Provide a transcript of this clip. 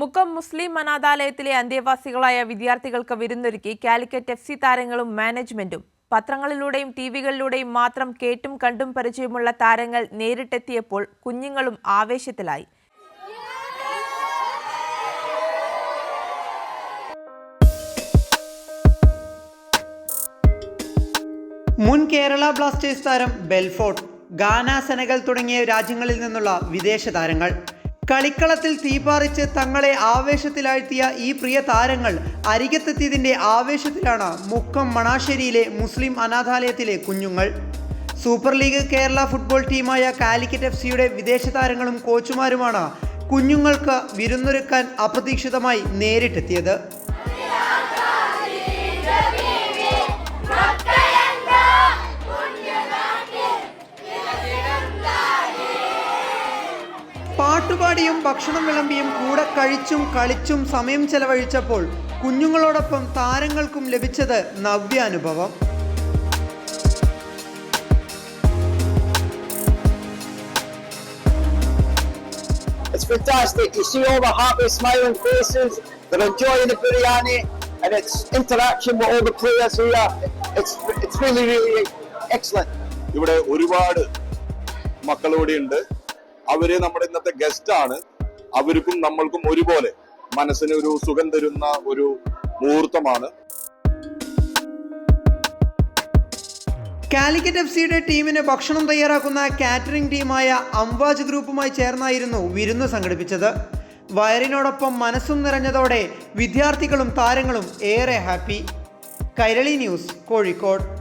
മുക്കം മുസ്ലിം അനാഥാലയത്തിലെ അന്തേവാസികളായ വിദ്യാർത്ഥികൾക്ക് വിരുന്നൊരുക്കി Calicut F C താരങ്ങളും മാനേജ്മെന്റും. പത്രങ്ങളിലൂടെയും ടിവികളിലൂടെയും മാത്രം കേട്ടും കണ്ടും പരിചയമുള്ള താരങ്ങൾ നേരിട്ടെത്തിയപ്പോൾ കുഞ്ഞുങ്ങളും ആവേശത്തിലായി. മുൻ കേരള ബ്ലാസ്റ്റേഴ്സ് താരം ബെൽഫോർട്ട് ഗാന സെനഗൽ തുടങ്ങിയ രാജ്യങ്ങളിൽ നിന്നുള്ള വിദേശ താരങ്ങൾ. കളിക്കളത്തിൽ തീപാറിച്ച് തങ്ങളെ ആവേശത്തിലാഴ്ത്തിയ ഈ പ്രിയ താരങ്ങൾ അരികത്തെത്തിയതിന്റെ ആവേശത്തിലാണ് മുക്കം മണാശ്ശേരിയിലെ മുസ്ലിം അനാഥാലയത്തിലെ കുഞ്ഞുങ്ങൾ. സൂപ്പർ ലീഗ് കേരള ഫുട്ബോൾ ടീമായ കാലിക്കറ്റ് എഫ് സിയുടെ വിദേശ താരങ്ങളും കോച്ചുമാരുമാണ് കുഞ്ഞുങ്ങൾക്ക് വിരുന്നൊരുക്കാൻ അപ്രതീക്ഷിതമായി നേരിട്ടെത്തിയത്. പാട്ടുപാടിയും ഭക്ഷണം വിളമ്പിയും കൂടെ കഴിച്ചും കളിച്ചും സമയം ചെലവഴിച്ചപ്പോൾ കുഞ്ഞുങ്ങളോടൊപ്പം താരങ്ങൾക്കും ലഭിച്ചത് നവ്യാനുഭവം It's fantastic. You see all the happy, smiling faces. They're enjoying the biryani, and it's interaction with all the players here. It's it's really really excellent. ഇവിടെ ഒരുപാട് ഉണ്ട് അവർ നമ്മുടെ ഇന്നത്തെ ഗസ്റ്റ് ആണ്. അവർക്കും നമ്മൾക്കും ഒരുപോലെ മനസ്സിന് ഒരു സുഖം തരുന്ന ഒരു മുഹൂർത്തമാണ്. കാലിക്കറ്റ് എഫ് സിയുടെ ടീമിന് ഭക്ഷണം തയ്യാറാക്കുന്ന കാറ്ററിംഗ് ടീമായ അംവാജ് ഗ്രൂപ്പുമായി ചേർന്നായിരുന്നു വിരുന്ന് സംഘടിപ്പിച്ചത്. വയറിനോടൊപ്പം മനസ്സും നിറഞ്ഞതോടെ വിദ്യാർത്ഥികളും താരങ്ങളും ഏറെ ഹാപ്പി. കൈരളി ന്യൂസ് കോഴിക്കോട്.